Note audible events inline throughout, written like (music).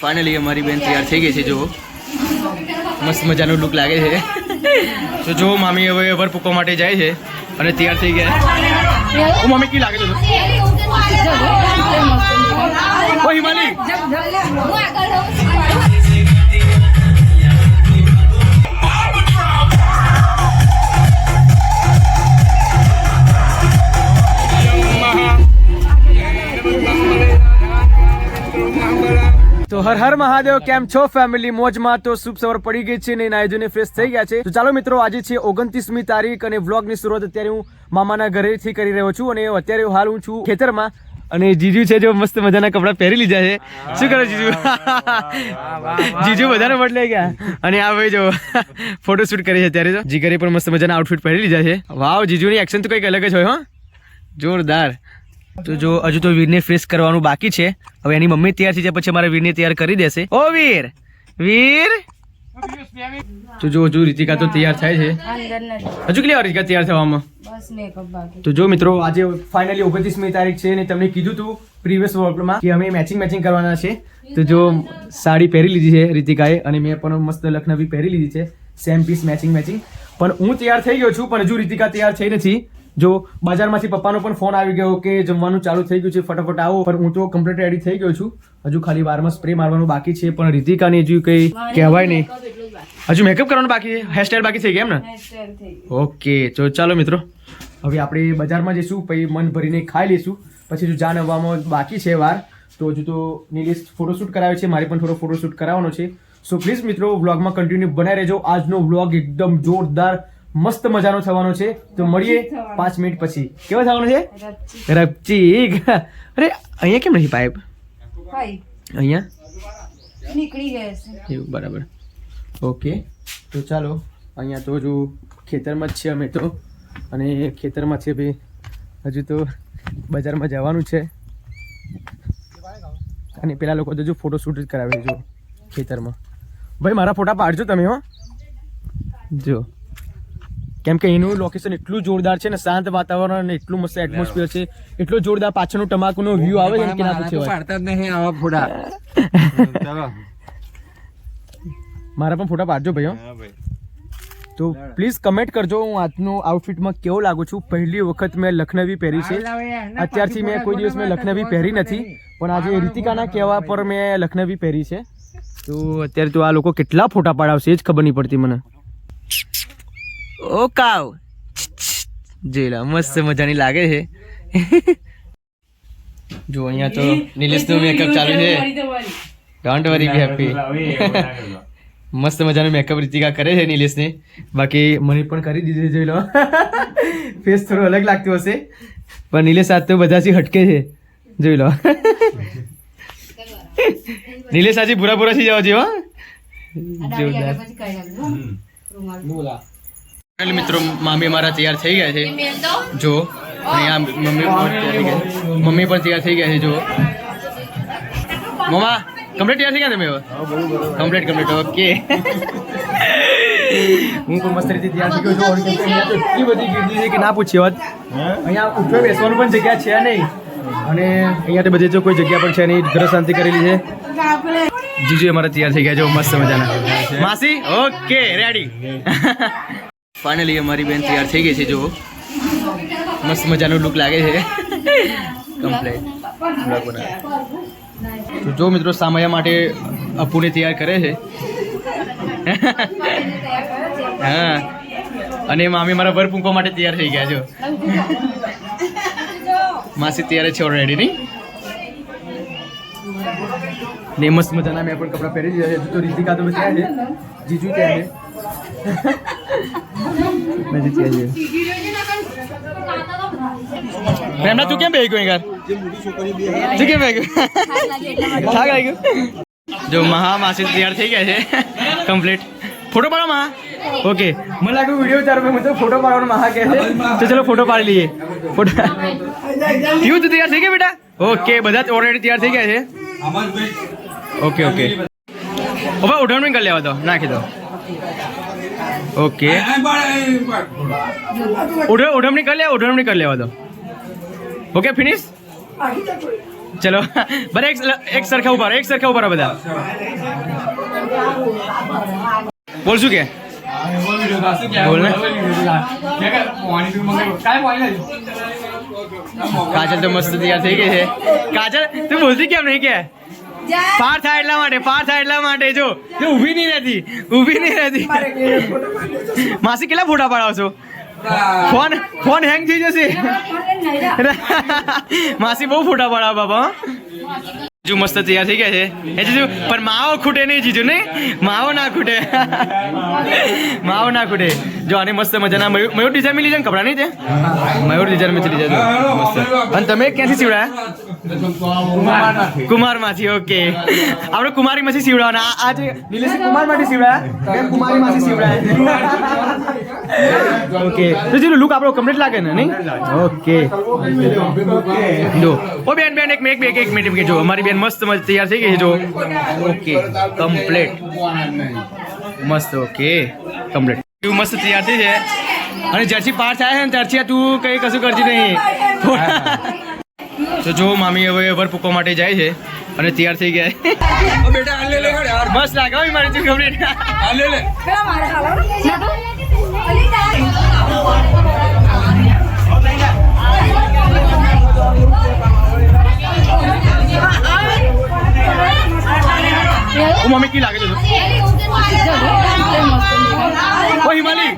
Finally અમારી બેન તૈયાર થઈ ગઈ છે જો મસ્ત મજાનું લુક લાગે છે. તો જો મામી હવે વર પૂકવા માટે જાય છે અને તૈયાર થઈ ગયા. ઓ મમ્મી કી લાગે છે? ઓ હિમાલી. હર હર મહાદેવ, કેમ છો ફેમિલી મોજમાં તો શુભ સવાર પડી ગઈ છે ને નાયજુને ફ્રેશ થઈ ગયા છે. તો ચાલો મિત્રો, આજે છે ઓગણત્રીસમી તારીખ અને વ્લોગની શરૂઆત અત્યારે હું મામાના ઘરેથી કરી રહ્યો છું અને અત્યારે હાલ હું છું ખેતરમાં. અને જીજુ છે જો મસ્ત મજાના કપડાં પહેરી લીધા છે. શું કરો જીજુ? જીજુ બધાને બદલાઈ ગયા? અને આ ભાઈ જો ફોટોશૂટ કરી છે અત્યારે જીગરે પણ મસ્ત મજાના આઉટફિટ પહેરી લીધા છે. વાવ, જીજુની એક્શન તો કંઈક અલગ જ હોય હો. જોરદાર. તો જો હજુ તો વીરને ફ્રેશ કરવાનું બાકી છે. હવે એની મમ્મી તૈયાર થઈ જાય, પછી અમારે વીરને તૈયાર કરી દેશે. ઓ વીર! વીર! તો જો હજુ રીતિકા તો તૈયાર થાય છે. હજુ કેટલી રીતિકા તૈયાર થવામાં? તો જો મિત્રો, આજે ફાઇનલી ઓગણત્રીસમી તારીખ છે અને તમને કીધું હતું પ્રીવિયસ વર્કમાં કે અમે મેચિંગ મેચિંગ કરવાના છે. તો જો સાડી પહેરી લીધી છે રીતિકાએ અને મેં પણ મસ્ત લખનવી પહેરી લીધી છે. સેમ પીસ મેચિંગ મેચિંગ પણ હું તૈયાર થઈ ગયો છું, પણ હજુ રીતિકા તૈયાર થઈ નથી. જો બજારમાંથી પપ્પાનો પણ ફોન આવી ગયો કે જમવાનું ચાલુ થઈ ગયું છે ફટાફટ આવો. પણ હું તો કમ્પ્લીટ રેડી થઈ ગયો છું. હજુ ખાલી વારમાં સ્પ્રે મારવાનું બાકી છે પણ રીતિકાને હજુ કંઈ કહેવાય નહીં. હજુ મેકઅપ કરવાનું બાકી છે? હેરસ્ટાઈલ બાકી થઈ ગયા એમ ને? ઓકે તો ચાલો મિત્રો. હવે આપણે બજારમાં જઈશું પછી મન ભરીને ખાઈ લઈશું. પછી જો જાન આવવામાં બાકી છે વાર તો હજુ તો નિલેશ ફોટોશૂટ કરાવે છે મારે પણ થોડો ફોટોશૂટ કરાવવાનો છે. સો પ્લીઝ મિત્રો વ્લોગમાં કન્ટિન્યુ બનાવી રહેજો. આજનો વ્લોગ એકદમ જોરદાર મસ્ત મજાનો થવાનો છે. તો મળીએ પાંચ મિનિટ પછી. કેવો થવાનો છે? રપચી. (laughs) અરે અહીંયા કેમ નથી પાઇપ? અહીંયા? નીકળી ગયા છે. એવું બરાબર. ઓકે. તો ચાલો અહીંયા તો જો ખેતરમાં જ છે અમે તો. અને ખેતરમાં છે ભાઈ હજુ તો બજારમાં જવાનું છે. અને પેલા લોકો તો જો ફોટોશૂટ જ કરાવે છે જો ખેતરમાં. ભાઈ મારા ફોટા પાડજો તમે હો. જો. કેમ કે એનું લોકેશન એટલું જોરદાર છે ને શાંત વાતાવરણ અને એટલું મસ્ત એટમોસ્ફિયર છે. એટલો જોરદાર પાછળનો તમાકુનો વ્યૂ આવે છે કે ના પૂછે પાડતા નહીં આવા ફોટા. મારા પણ ફોટા પાડજો ભાઈ. તો પ્લીઝ કમેન્ટ કરજો હું આજનો આઉટફિટમાં કેવો લાગુ છું. પહેલી વખત મેં લખનવી પહેરી છે. અત્યારથી મેં કોઈ દિવસ મેં લખનવી પહેરી નથી. પણ આજે રીતિકાના કહેવા પર મેં લખનવી પહેરી છે. તો અત્યારે તો આ લોકો કેટલા ફોટા પાડાવશે એ જ ખબર નહીં પડતી મને. ઓ કાવ. જોઈ લો મસ્ત મજાની લાગે છે. (laughs) જો અહીંયા તો નિલેશનો મેકઅપ ચાલુ છે. ડોન્ટ વરી બી હેપી મસ્ત મજાનું મેકઅપ રીતિકા કરે છે નિલેશને. બાકી મને પણ કરી દીધું છે જોઈ લો ફેસ થોડો અલગ લાગતો હશે. પણ નિલેશ આજ તો બધાથી હટકે છે જોઈ લો (laughs) નિલેશ આજે બુરા બુરા થઈ જવા જેવો જોરદાર. ફાઇનલી મિત્રો મામી મારા તૈયાર થઈ ગયા છે. જો અહીંયા મમ્મી પણ તૈયાર થઈ ગયા છે. મમ્મી પણ તૈયાર થઈ ગયા છે જો. મમ્મા કમ્પ્લીટ તૈયાર થઈ ગયા તમે હવે? Complete complete okay. હું પણ મસ્ત રીતે તૈયાર થઈ ગયો છું. એટલી બધી ગીર્દી છે કે ના પૂછી વાત. અહીંયા ઉઠવા બેસવાનું પણ જગ્યા છે નહીં. અને અહીંયા તો બધે જો કોઈ જગ્યા પણ છે નહીં ઘર શાંતિ કરેલી છે. જીજુ અમારા તૈયાર થઈ ગયા છે મસ્ત મજાના. માસી ઓકે રેડી ફાઇનલી અમારી બેન તૈયાર થઈ ગઈ છે જો મસ્ત મજાનું લુક લાગે છે. કમ્પ્લેટ તો જો મિત્રો સામયા માટે અપુને તૈયાર કરે છે. હા. અને મામી મારા વર પૂંકવા માટે તૈયાર થઈ ગયા છો માસી તૈયાર છે ઓલરેડી નહીં? મસ્ત મજાના મેં પણ કપડાં પહેરી દીધા છે. તો રીતિકા તો ત્યાં છે. જીજુ ત્યાં છે. નથી છે પ્રેમના તું કેમ બેહી ગયો યાર તું કેમ બેહી ગયો? થાક લાગ્યો? જો મહા માસી તૈયાર થઈ ગયા છે. કમ્પ્લીટ ફોટો પાડો, મહા. ઓકે મને લાગ્યું વીડિયો ચાર મેં તો ફોટો પાડવાનો મહા કહે છે. તો ચલો ફોટો પાડી લઈએ. ફોટો યુ તું તૈયાર થઈ ગયા બેટા? ઓકે બધા ઓલરેડી તૈયાર થઈ ગયા છે. ઓકે ઓકે હવે ઉઠાવણી કરી લેવા દો. નાખી દો. ઓકે ઉઠ ઉઠમણી કરી લે ઉઠમણી કરી લેવા દો ઓકે ફિનિશ ચલો બધા એક એક સરખા ઊભા રહો, એક સરખા ઊભા રહો બધા બોલ શું કે બોલ ને કાજલ તો મસ્ત તૈયાર થઈ ગઈ છે કાજલ તું બોલતી કેમ નહીં કે પાર થાય એટલા માટે પાર થાય એટલા માટે જો. તું ઊભી નહીં રહેતી ઊભી નહીં રહેતી. માસી કેટલા ફોટા પાડાવશો ફોન ફોન હેંગ થઈ જશે. માસી બહુ ફોટા પાડાવ બાબા જો મસ્ત તૈયાર થઈ ગયા છે. એ જીજુ પણ માવો ખૂટે નહીં જીજુ નહીં? માવો ના ખૂટે. માવો ના ખૂટે. જો આને મસ્ત મજાના મયુર મયુર ડિઝાઇન મિલી જાય ને કપડા નહીં તે? મયુર ડિઝાઇનમાં લીધા જો મસ્ત. અને તમે ક્યાંથી સીવડાયા? કુમારમાંથી ઓકે આપણે કુમારી માંથી સીવડાવવાના. આ- જે નિલેશ કુમારમાંથી સીવડાયા? કેમ કુમારી માંથી સીવડાયા? ઓકે તો જીલું લુક આપણો કમ્પ્લીટ લાગે ને નહીં? ઓકે જો. ઓ બેન બેન એક મિનિટ એક એક મિનિટ કે જો અમારી બેન મસ્ત મસ્ત તૈયાર થઈ ગઈ છે જો. ઓકે કમ્પ્લીટ મસ્ત ઓકે કમ્પ્લીટ તું મસ્ત તૈયાર થઈ છે. અને જ્યારથી પાર થાય છે ને ત્યારથી તું કઈ કશું કરતી નહીં. તો જો મામી હવે વર પૂકવા માટે જાય છે અને તૈયાર થઈ ગયા બેટા આ લે લે યાર મસ્ત લાગે હો મારી તું કમ્પ્લીટ આ લે લે. ઓ મમ્મી કી લાગે છે? ઓ હિમાલી.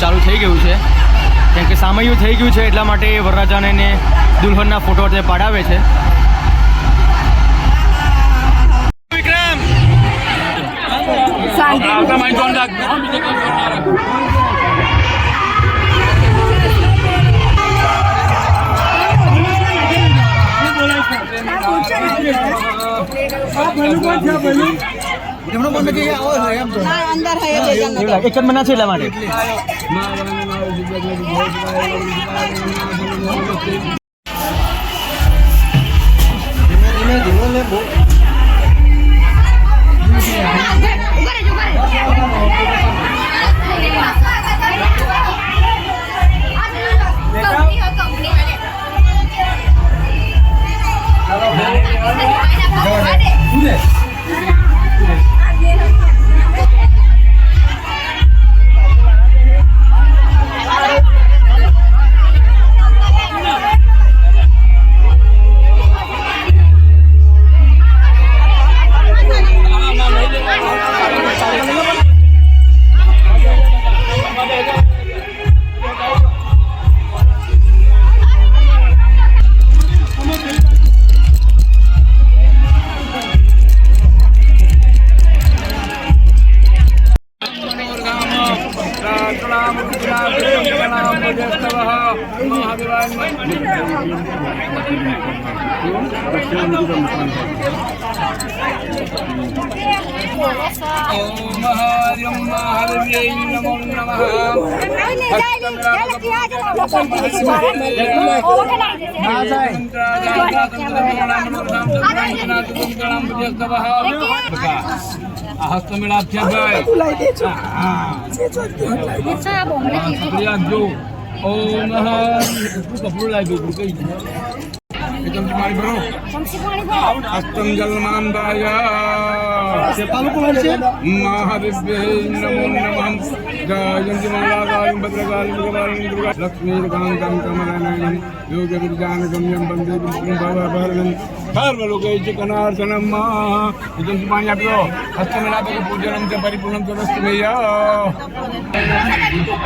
ચાલુ થઈ ગયું છે. કેમ કે સામયુ થઈ ગયું છે એટલા માટે વરરાજાને એને દુલ્હનના ફોટો તે પાડાવે છે. વિક્રમ! એવું લાગે. એક જ મના છે એટલા માટે. ધીમે ધીમે ધીમે નમઃ હસ્તમેળાભ્યાય જો ઓમ કપડું લાગ્યું કઈ એકદમ તમારી ભરો అస్తం జల్మాందాయ మహాదివ్యం నమో నమః గాయంతి మాలాగాయం భద్రకాళి భగవాన్ లక్ష్మీకాంతం కమలనయనం యోగవిజ్ఞానగమ్యం వందే విష్ణుం భావాభరణం సర్వలోకైకనార్చనం మా ఇదంతి పాణి అప్పిలో హస్తమలాపక పూజనం చ పరిపూర్ణం చరస్తు మయ్యా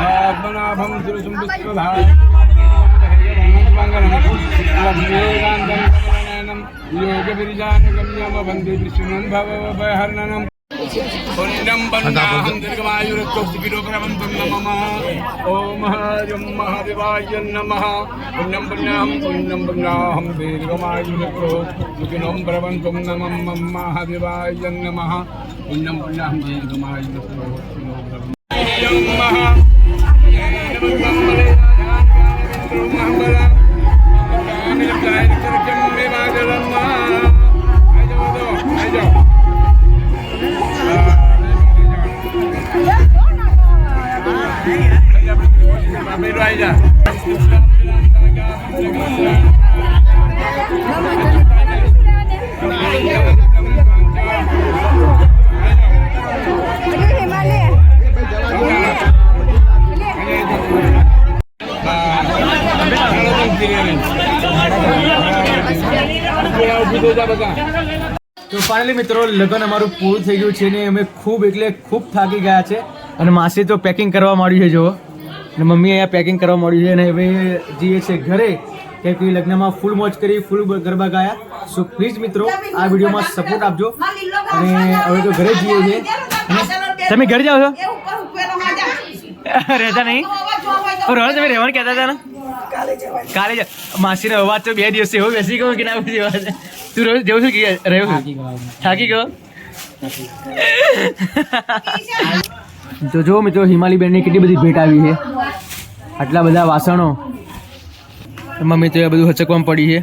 ఆత్మనాభం తిరుసం విశ్వధారి ङ्गमङ्गलम् योगविरिजानगम्यमवन्दे विष्णुभवभयहरणम् पुण्यं वन्दाहं दीर्घमायुरत्वस्तिकिलोपरवन्तं नमः ॐ हरिं महादेवाय नमः पुण्यं पुण्याहं पुण्यं पुण्याहं दीर्घमायुरत्वो सुखिनं प्रवन्तं नमः मम महादेवाय नमः पुण्यं पुण्याहं दीर्घमायुरत्वो सुखिनो प्रवन्तं नमः તો ફાઇનલી મિત્રો, લગ્ન અમારું પૂરું થઈ ગયું છે ને અમે ખૂબ એટલે ખૂબ થાકી ગયા છે. અને માસી તો પેકિંગ કરવા માંડ્યું છે જો અને મમ્મી અહીંયા પેકિંગ કરવા મળ્યું છે અને હવે જઈએ છે ઘરે કેમ કે લગ્નમાં ફૂલ મોજ કરી ફૂલ ગરબા ગાયા. સો પ્લીઝ મિત્રો આ વિડીયોમાં સપોર્ટ આપજો. અને હવે તો ઘરે જઈએ છીએ. તમે ઘરે જાઓ છો? રહેતા નહીં. રોહન તમે રહેવાનું કહેતા હતા ને? કાલે જ માસીનો અવાજ તો બે દિવસે એવો બેસી ગયો કે ના બેસી અવાજ તું રોજ જવું છું કે રહ્યો છું? થાકી ગયો. તો જો મિત્રો હિમાલી બેનની કેટલી બધી ભેટ આવી છે. આટલા બધા વાસણો. મમ્મી તો એ બધું હચકવામાં પડી છે.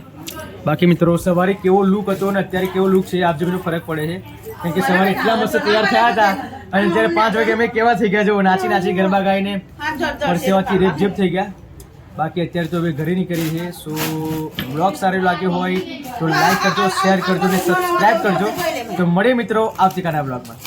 બાકી મિત્રો સવારે કેવો લુક હતો અને અત્યારે કેવો લુક છે આપ જેનો ફરક પડે છે. કેમ કે સવારે એટલા મસ્ત તૈયાર થયા હતા અને અત્યારે પાંચ વાગે અમે કેવા થઈ ગયા જો નાચી નાચી ગરબા ગાઈને પરસેવાથી રેપઝેપ થઈ ગયા. બાકી અત્યારે તો હવે ઘરે નીકળી છે સો બ્લોગ સારો લાગ્યો હોય તો લાઈક કરજો શેર કરજો અને સબસ્ક્રાઇબ કરજો. તો મળીએ મિત્રો આવતીકાલના બ્લોગમાં